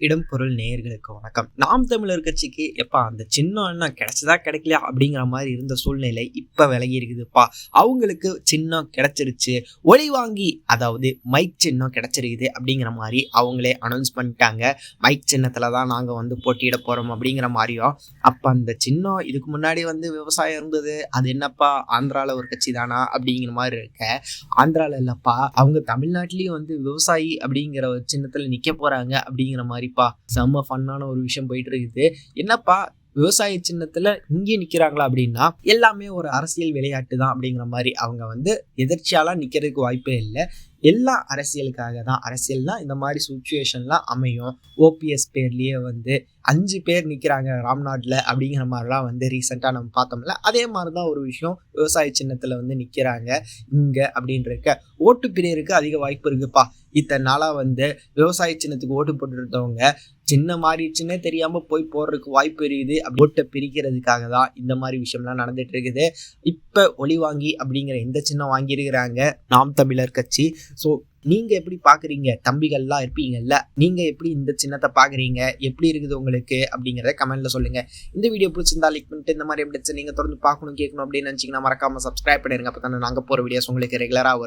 இடம் பொருள் நேயர்களுக்கு வணக்கம். நாம் தமிழர் கட்சிக்கு எப்பா அந்த சின்னம் என்ன கிடைச்சதா கிடைக்கலையா அப்படிங்கிற மாதிரி இருந்த சூழ்நிலை இப்ப விலகி இருக்குதுப்பா அவங்களுக்கு சின்னம் கிடைச்சிருச்சு. ஒளி வாங்கி அதாவது மைக் சின்னம் கிடைச்சிருக்குது அப்படிங்கிற மாதிரி அவங்களே அனௌன்ஸ் பண்ணிட்டாங்க. மைக் சின்னத்துல தான் நாங்க வந்து போட்டியிட போறோம் அப்படிங்கிற மாதிரியும். அப்ப அந்த சின்னம் இதுக்கு முன்னாடி வந்து விவசாயம் இருந்தது. அது என்னப்பா ஆந்திரால ஒரு கட்சி தானா அப்படிங்கிற மாதிரி இருக்க ஆந்திரால இல்லப்பா அவங்க தமிழ்நாட்டிலயும் வந்து விவசாயி அப்படிங்கிற ஒரு சின்னத்துல நிக்க போறாங்க அப்படிங்கிற மாதிரி மாதிரிப்பா செம்ம ஃபன்னான ஒரு விஷயம் போயிட்டு இருக்குது என்னப்பா விவசாய சின்னத்துல இங்கே நிக்கிறாங்களா அப்படின்னா எல்லாமே ஒரு அரசியல் விளையாட்டு தான் அப்படிங்கிற மாதிரி அவங்க வந்து எதிர்ச்சியாலாம் நிக்கிறதுக்கு வாய்ப்பே இல்லை. எல்லா அரசியலுக்காக தான் அரசியல்லாம் இந்த மாதிரி சுச்சுவேஷன்லாம் அமையும். ஓபிஎஸ் பேர்லேயே வந்து அஞ்சு பேர் நிற்கிறாங்க ராம்நாட்டில் அப்படிங்கிற மாதிரிலாம் வந்து ரீசெண்டாக நம்ம பார்த்தோம்ல. அதே மாதிரி தான் ஒரு விஷயம் விவசாய சின்னத்தில் வந்து நிற்கிறாங்க இங்கே அப்படின்றக்க ஓட்டு பிரியருக்கு அதிக வாய்ப்பு இருக்குப்பா. இத்தனை நாளாக வந்து விவசாய சின்னத்துக்கு ஓட்டு போட்டுருந்தவங்க சின்ன மாறிடுச்சுன்னே தெரியாமல் போய் போடுறதுக்கு வாய்ப்பு இருக்குது. அப்படி ஓட்டை பிரிக்கிறதுக்காக தான் இந்த மாதிரி விஷயம்லாம் நடந்துட்டு இருக்குது. இப்போ ஒளி வாங்கி அப்படிங்கிற இந்த சின்னம் வாங்கியிருக்கிறாங்க. நாம் தமிழர் கட்சி ஸோ நீங்கள் எப்படி பார்க்குறீங்க தம்பிகள்லாம் இருப்பீங்கல்ல. நீங்கள் எப்படி இந்த சின்னத்தை பார்க்குறீங்க எப்படி இருக்குது உங்களுக்கு? அப்படிங்கிறத கமெண்ட்டில் சொல்லுங்கள் இந்த வீடியோ பிடிச்சிருந்தா லைக் பண்ணிட்டு இந்த மாதிரி எப்படி நீங்கள் தொடர்ந்து பார்க்கணும் கேட்கணும் அப்படின்னு நினச்சிங்கன்னா மறக்காம சப்ஸ்கிரைப் பண்ணிடுங்க அப்போ தானே நாங்கள் போகிற வீடியோஸ் உங்களுக்கு ரெகுலராக வரும்.